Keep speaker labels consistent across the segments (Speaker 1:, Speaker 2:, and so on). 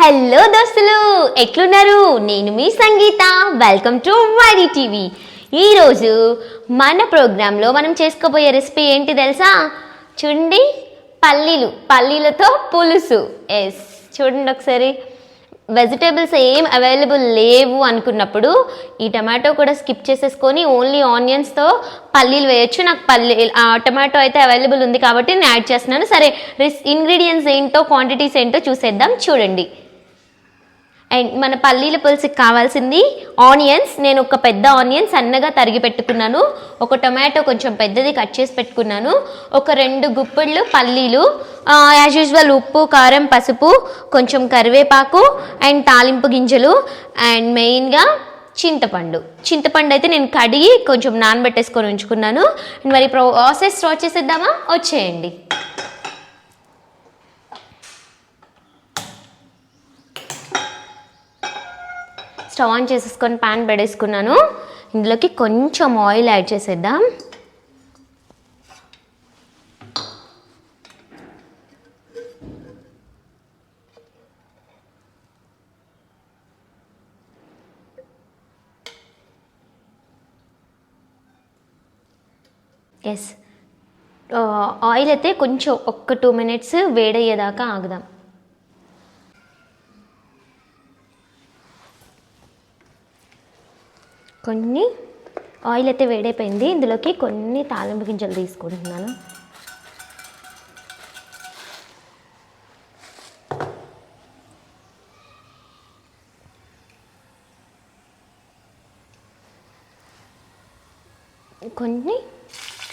Speaker 1: Hello దోస్తులు ఎట్లున్నారు? నేను మీ Sangeetha. Welcome to Y D TV ఈరోజు మన ప్రోగ్రాంలో మనం చేసుకోబోయే రెసిపీ ఏంటి తెలుసా? చూడండి పల్లీలు పల్లీలతో పులుసు. ఎస్ చూడండి ఒకసారి. వెజిటేబుల్స్ ఏం అవైలబుల్ లేవు అనుకున్నప్పుడు ఈ టమాటో కూడా స్కిప్ చేసేసుకొని ఓన్లీ ఆనియన్స్తో పల్లీలు వేయొచ్చు. నాకు పల్లీ ఆ టమాటో అయితే అవైలబుల్ ఉంది కాబట్టి నేను యాడ్ చేస్తున్నాను. సరే ఇంగ్రీడియంట్స్ ఏంటో క్వాంటిటీస్ ఏంటో చూసేద్దాం. చూడండి. అండ్ మన పల్లీల పులుసుకి కావాల్సింది ఆనియన్స్. నేను ఒక పెద్ద ఆనియన్ సన్నగా తరిగి పెట్టుకున్నాను. ఒక టొమాటో కొంచెం పెద్దది కట్ చేసి పెట్టుకున్నాను. ఒక రెండు గుప్పిళ్ళు పల్లీలు. యాజ్ యూజువల్ ఉప్పు కారం పసుపు కొంచెం కరివేపాకు అండ్ తాలింపు గింజలు అండ్ మెయిన్గా చింతపండు. చింతపండు అయితే నేను కడిగి కొంచెం నానబెట్టేసుకొని ఉంచుకున్నాను. అండ్ మరి ప్రాసెస్ స్టార్ట్ చేసేద్దామా? వచ్చేయండి. స్టవ్ ఆన్ చేసేసుకొని ప్యాన్ పెడేసుకున్నాను. ఇందులోకి కొంచెం ఆయిల్ యాడ్ చేసేద్దాం. ఎస్ ఆయిల్ అయితే కొంచెం ఒక్క టూ మినిట్స్ వేడయ్యేదాకా ఆగుదాం. కొన్ని ఆయిల్ అయితే వేడైపోయింది. ఇందులోకి కొన్ని తాలింపు గింజలు తీసుకుంటున్నాను. కొన్ని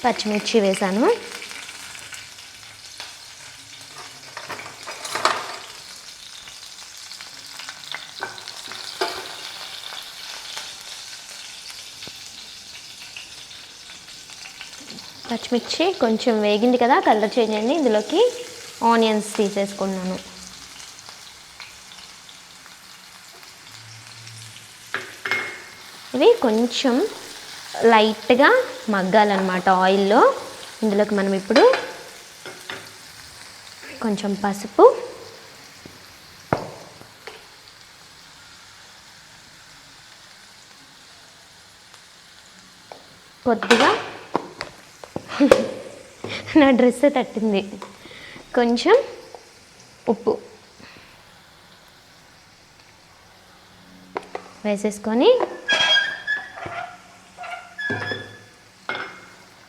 Speaker 1: పచ్చిమిర్చి వేసాను. పచ్చిమిర్చి కొంచెం వేగింది కదా కలర్ చేంజ్ అయింది. ఇందులోకి ఆనియన్స్ తీసేసుకున్నాను. ఇవి కొంచెం లైట్గా మగ్గాలన్నమాట ఆయిల్లో. ఇందులోకి మనం ఇప్పుడు కొంచెం పసుపు కొద్దిగా నా డ్రెస్ తట్టింది. కొంచెం ఉప్పు వేసేసుకొని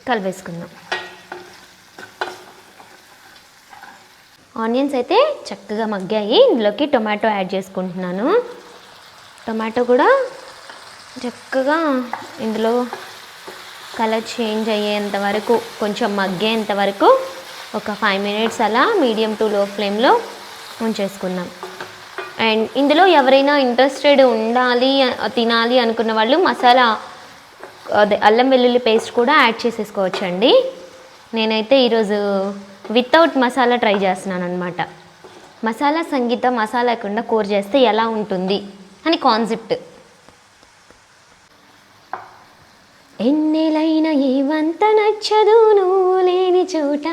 Speaker 1: కలిపేసుకుందాం. ఆనియన్స్ అయితే చక్కగా మగ్గాయి. ఇందులోకి టొమాటో యాడ్ చేసుకుంటున్నాను. టొమాటో కూడా చక్కగా ఇందులో కలర్ చేంజ్ అయ్యేంత వరకు కొంచెం మగ్గేంత వరకు ఒక ఫైవ్ మినిట్స్ అలా మీడియం టు లో ఫ్లేమ్లో ఉంచేసుకుందాం. అండ్ ఇందులో ఎవరైనా ఇంట్రెస్టెడ్ ఉండాలి తినాలి అనుకున్న వాళ్ళు మసాలా అదే అల్లం వెల్లుల్లి పేస్ట్ కూడా యాడ్ చేసేసుకోవచ్చండి. నేనైతే ఈరోజు వితౌట్ మసాలా ట్రై చేస్తున్నాను అనమాట మసాలా సంగీత మసాలా లేకుండా కూర చేస్తే ఎలా ఉంటుంది అని కాన్సెప్ట్ ఎన్నిలయినా ఏ వంత నచ్చదు నువ్వు లేని చోట.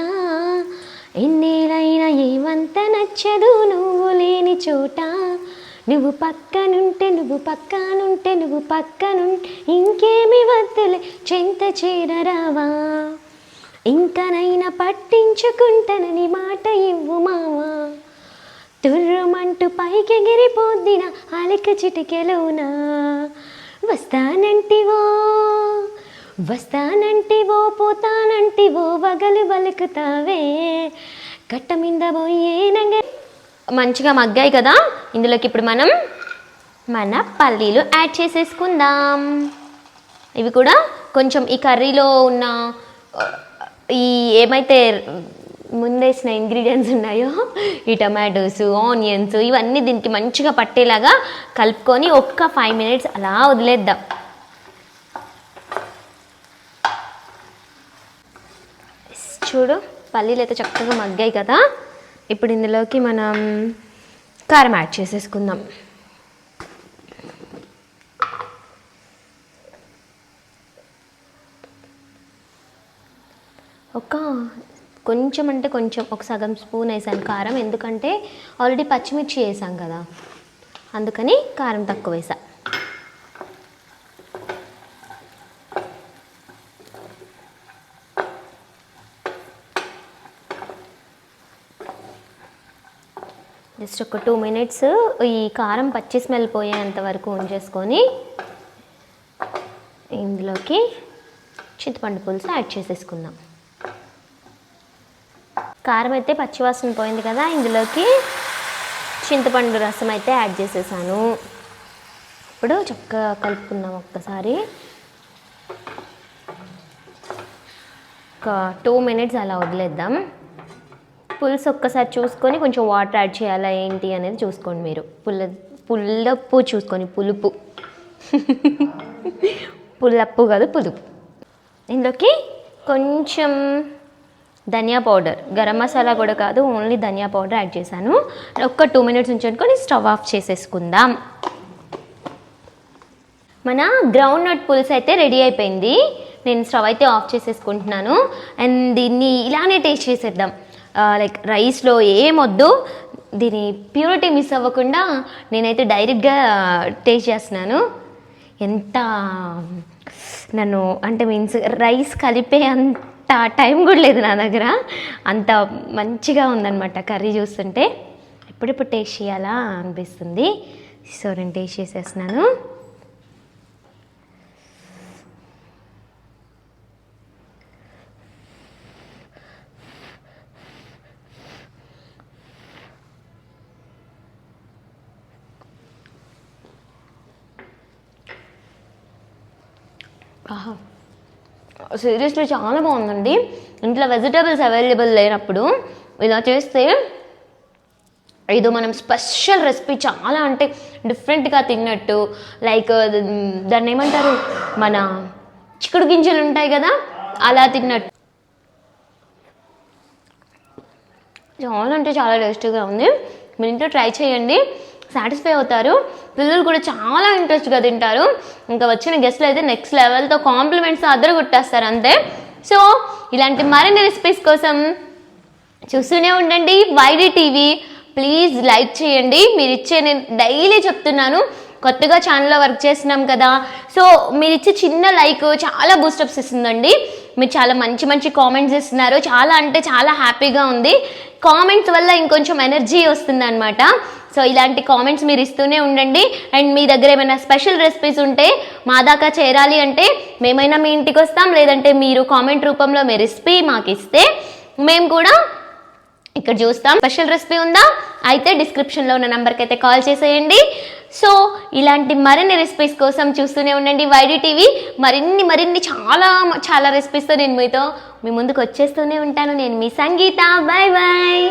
Speaker 1: ఎన్నిలయినా ఏ వంత నచ్చదు నువ్వు లేని చోట. నువ్వు పక్కనుంటే నువ్వు పక్కనుంటే నువ్వు పక్కనుంటే ఇంకేమి వద్దులే చెంత చేరరావా? ఇంకనైనా పట్టించుకుంటానని మాట ఇవ్వు మావా? తుర్రుమంటూ పైకెగిరిపోద్దిన అలిక చిటికెలోనా? వస్తానంటివో? వస్తానంటివో పోతానంటివో వగలు బలుకుతావే. కట్ట మీద పోయేనగ మంచిగా మగ్గాయి కదా? ఇందులోకి ఇప్పుడు మనం మన పల్లీలు యాడ్ చేసేసుకుందాం. ఇవి కూడా కొంచెం ఈ కర్రీలో ఉన్న ఈ ఏమైతే ముందేసిన ఇంగ్రీడియంట్స్ ఉన్నాయో ఈ టమాటోస్ ఆనియన్స్ ఇవన్నీ దీనికి మంచిగా పట్టేలాగా కలుపుకొని ఒక్క ఫైవ్ మినిట్స్ అలా వదిలేద్దాం. చూడు పల్లీలు అయితే చక్కగా మగ్గాయి కదా. ఇప్పుడు ఇందులోకి మనం కారం యాడ్ చేసేసుకుందాం. ఒక కొంచెం అంటే కొంచెం ఒక సగం స్పూన్ వేసాను కారం. ఎందుకంటే ఆల్రెడీ పచ్చిమిర్చి వేసాం కదా. అందుకని కారం తక్కువ వేసా. జస్ట్ ఒక టూ మినిట్స్. ఈ కారం పచ్చి స్మెల్ పోయేంత వరకు ఉంచేసుకొని ఇందులోకి చింతపండు పులుసు యాడ్ చేసేసుకుందాం. కారం అయితే పచ్చివాసన పోయింది కదా ఇందులోకి చింతపండు రసం అయితే యాడ్ చేసేసాను. ఇప్పుడు చక్కగా కలుపుకుందాం ఒక్కసారి. ఒక టూ మినిట్స్ అలా వదిలేద్దాం. పులుసు ఒక్కసారి చూసుకొని కొంచెం వాటర్ యాడ్ చేయాలా ఏంటి అనేది చూసుకోండి మీరు. పుల్ల పుల్లప్పు చూసుకొని పులుపు. పుల్లప్పు కాదు పులుపు. ఇందులోకి కొంచెం ధనియా పౌడర్. గరం మసాలా కూడా కాదు ఓన్లీ ధనియా పౌడర్ యాడ్ చేశాను. ఒక్క టూ మినిట్స్ ఉంచుకొని స్టవ్ ఆఫ్ చేసేసుకుందాం. మన గ్రౌండ్ నట్ పులుసు అయితే రెడీ అయిపోయింది. నేను స్టవ్ అయితే ఆఫ్ చేసేసుకుంటున్నాను. అండ్ దీన్ని ఇలానే టేస్ట్ చేసేద్దాం. లైక్ రైస్లో ఏమొద్దు దీని ప్యూరిటీ మిస్ అవ్వకుండా నేనైతే డైరెక్ట్గా టేస్ట్ చేస్తున్నాను. ఎంత నన్ను అంటే మీన్స్ రైస్ కలిపే అంత టైం కూడా లేదు నా దగ్గర. అంత మంచిగా ఉందన్నమాట కర్రీ చూస్తుంటే ఎప్పుడెప్పుడు టేస్ట్ చేయాలా అనిపిస్తుంది. సో నేను టేస్ట్ చేసేస్తున్నాను. ఆహా. సీరియస్లీ చాలా బాగుందండి. ఇంట్లో వెజిటేబుల్స్ అవైలబుల్ లేనప్పుడు ఇలా చేస్తే ఏదో మనం స్పెషల్ రెసిపీ చాలా అంటే డిఫరెంట్గా తిన్నట్టు లైక్ దాన్ని ఏమంటారు? మన చిక్కుడు గింజలు ఉంటాయి కదా అలా తిన్నట్టు. చాలా అంటే చాలా టేస్టీగా ఉంది. మీరు ఇంట్లో ట్రై చేయండి. సాటిస్ఫై అవుతారు. పిల్లలు కూడా చాలా ఇంట్రెస్ట్గా తింటారు. ఇంకా వచ్చిన గెస్ట్లు అయితే నెక్స్ట్ లెవెల్తో కాంప్లిమెంట్స్ అద్దరు కొట్టేస్తారు అంతే. సో ఇలాంటి మరిన్ని రెసిపీస్ కోసం చూస్తూనే ఉండండి. YD TV. ప్లీజ్ లైక్ చేయండి. మీరు ఇచ్చే నేను డైలీ చెప్తున్నాను. కొత్తగా ఛానల్లో వర్క్ చేస్తున్నాం కదా. సో మీరు ఇచ్చే చిన్న లైక్ చాలా బూస్టప్స్ ఇస్తుందండి. మీరు చాలా మంచి మంచి కామెంట్స్ ఇస్తున్నారు. చాలా అంటే చాలా హ్యాపీగా ఉంది. కామెంట్స్ వల్ల ఇంకొంచెం ఎనర్జీ వస్తుంది అనమాట సో ఇలాంటి కామెంట్స్ మీరు ఇస్తూనే ఉండండి. అండ్ మీ దగ్గర ఏమైనా స్పెషల్ రెసిపీస్ ఉంటే మా దాకా చేరాలి అంటే మేమైనా మీ ఇంటికి వస్తాం. లేదంటే మీరు కామెంట్ రూపంలో మీ రెసిపీ మాకు ఇస్తే మేము కూడా ఇక్కడ చూస్తాం. స్పెషల్ రెసిపీ ఉందా? అయితే డిస్క్రిప్షన్లో ఉన్న నెంబర్కి అయితే కాల్ చేసేయండి. సో ఇలాంటి మరిన్ని రెసిపీస్ కోసం చూస్తూనే ఉండండి వైడి టీవీ. మరిన్ని మరిన్ని చాలా చాలా రెసిపీస్తో నేను మీతో మీ ముందుకు వచ్చేస్తూనే ఉంటాను. నేను మీ సంగీత. Bye bye